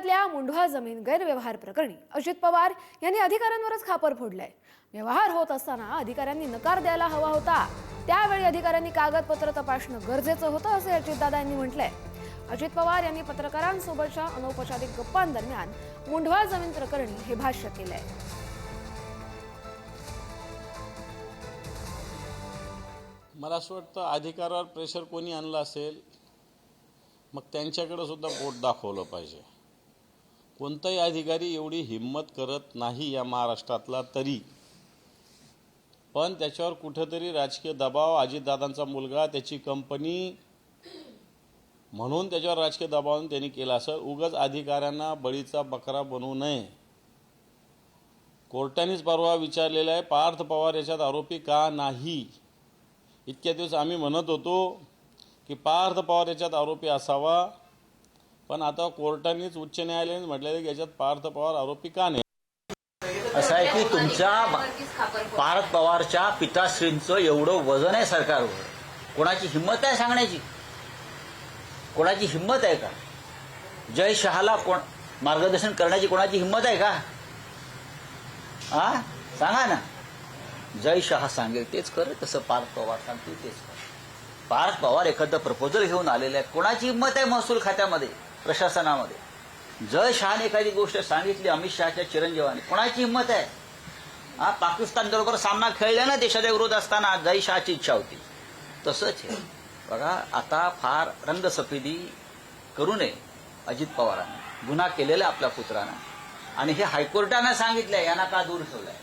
जिल्ह्यातल्या मुंढवा जमीन गैरव्यवहार प्रकरणी अजित पवार यांनी अधिकाऱ्यांवरच खापर फोडलंय. व्यवहार होत असताना अधिकाऱ्यांनी नकार द्यायला हवा होता. त्यावेळी अधिकाऱ्यांनी कागदपत्र तपासणं गरजेचं होतं असे अजितदादा यांनी म्हटलंय. अजित पवार यांनी पत्रकारांसोबतच्या अनौपचारिक गप्पांदरम्यान मुंढवा जमीन प्रकरणी हे भाष्य केलंय. मला असं वाटतं अधिकारावर प्रेशर कोणी आणलं असेल मग त्यांच्याकडे सुद्धा बोट दाखवलं पाहिजे. कोणताही अधिकारी एवढी हिंमत करत नाही या महाराष्ट्रातला तरी. पण त्याच्यावर कुठंतरी राजकीय दबाव अजितदादांचा मुलगा त्याची कंपनी म्हणून त्याच्यावर राजकीय दबावून त्यांनी केला असं. उगाच अधिकाऱ्यांना बळीचा बकरा बनवू नये. कोर्टानेच परवा विचारलेला आहे पार्थ पवार याच्यात आरोपी का नाही? इतक्या दिवस आम्ही म्हणत होतो की पार्थ पवार याच्यात आरोपी असावा. पण आता कोर्टानेच उच्च न्यायालयाने म्हटलेलं की याच्यात पार्थ पवार आरोपी का नाही? असं आहे की तुमच्या पार्थ पवारच्या पिताश्रींचं एवढं वजन आहे सरकारवर. कोणाची हिंमत आहे सांगण्याची? कोणाची हिंमत आहे का? जय शहाला कोण मार्गदर्शन करण्याची कोणाची हिंमत आहे का? आ? सांगा ना. जय शहा सांगेल तेच खरं तसं पार्थ पवार सांगतील तेच कर पार्थ पवार एखादं प्रपोजल घेऊन आलेलं आहे कोणाची हिंमत आहे महसूल खात्यामध्ये? प्रशासनामध्ये. जय शहाने एखादी गोष्ट सांगितली अमित शहाच्या चिरंजीवाने. कोणाची हिंमत आहे? हा पाकिस्तान बरोबर सामना खेळला ना देशाच्या विरोध असताना जय शहाची इच्छा होती. तसंच आहे बघा आता फार रंगसफेदी करू नये अजित पवारांना. गुन्हा केलेला आपल्या पुत्रानं. आणि हे हायकोर्टानं सांगितलंय यांना का दूर ठेवलंय?